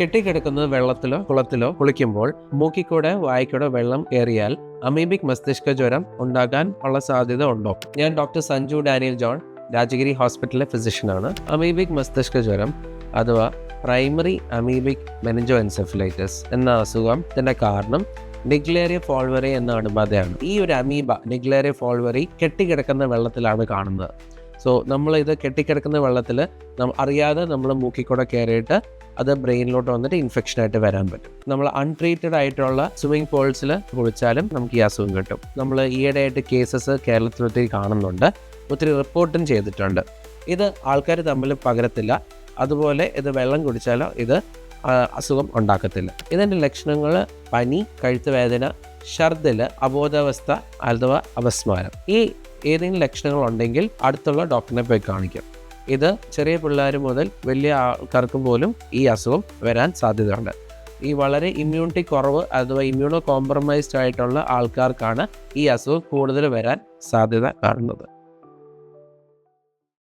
കെട്ടിക്കിടക്കുന്നത് വെള്ളത്തിലോ കുളത്തിലോ കുളിക്കുമ്പോൾ മൂക്കിക്കൂടെ വായിക്കൂടെ വെള്ളം കയറിയാൽ അമീബിക് മസ്തിഷ്ക ജ്വരം ഉണ്ടാകാൻ ഉള്ള സാധ്യത ഉണ്ടോ? ഞാൻ doctor Sanju Daniel John Rajagiri ഹോസ്പിറ്റലിലെ ഫിസിഷ്യനാണ് അമീബിക് മസ്തിഷ്ക ജ്വരം അഥവാ പ്രൈമറി അമീബിക് മെനഞ്ചോ എൻസെഫലൈറ്റിസ് എന്ന അസുഖം ഇതിന്റെ കാരണം നിഗ്ലേറിയ ഫോൾവറി എന്ന അണുബാധയാണ് ഈ ഒരു അമീബ നിഗ്ലേറിയ ഫോൾവറി കെട്ടിക്കിടക്കുന്ന വെള്ളത്തിലാണ് കാണുന്നത്. സോ നമ്മൾ ഇത് കെട്ടിക്കിടക്കുന്ന വെള്ളത്തിൽ അറിയാതെ നമ്മൾ മൂക്കിക്കൂടെ കയറിയിട്ട് അത് ബ്രെയിനിലോട്ട് വന്നിട്ട് ഇൻഫെക്ഷൻ ആയിട്ട് വരാൻ പറ്റും. നമ്മൾ അൺട്രീറ്റഡ് ആയിട്ടുള്ള സ്വിമ്മിംഗ് പൂൾസിൽ കുളിച്ചാലും നമുക്ക് ഈ അസുഖം കിട്ടും. നമ്മൾ ഈയിടെയായിട്ട് കേസസ് കേരളത്തിൽ ഒത്തിരി കാണുന്നുണ്ട്. ഒത്തിരി റിപ്പോർട്ടും ചെയ്തിട്ടുണ്ട്. ഇത് ആൾക്കാർ തമ്മിൽ പകരത്തില്ല. അതുപോലെ ഇത് വെള്ളം കുടിച്ചാലോ ഇത് അസുഖം ഉണ്ടാക്കത്തില്ല. ഇതിന്റെ ലക്ഷണങ്ങൾ പനി കഴുത്ത് വേദന അബോധാവസ്ഥ അഥവാ അപസ്മാരം. ഈ ഏതെങ്കിലും ലക്ഷണങ്ങൾ ഉണ്ടെങ്കിൽ അടുത്തുള്ള ഡോക്ടറിനെ പോയി കാണിക്കും. ഇത് ചെറിയ പിള്ളേർ മുതൽ വലിയ ആൾക്കാർക്കും പോലും ഈ അസുഖം വരാൻ സാധ്യതയുണ്ട്. ഈ വളരെ ഇമ്മ്യൂണിറ്റി കുറവ് അഥവാ ഇമ്മ്യൂണോ കോംപ്രമൈസ്ഡ് ആയിട്ടുള്ള ആൾക്കാർക്കാണ് ഈ അസുഖം കൂടുതൽ വരാൻ സാധ്യത കാണുന്നത്.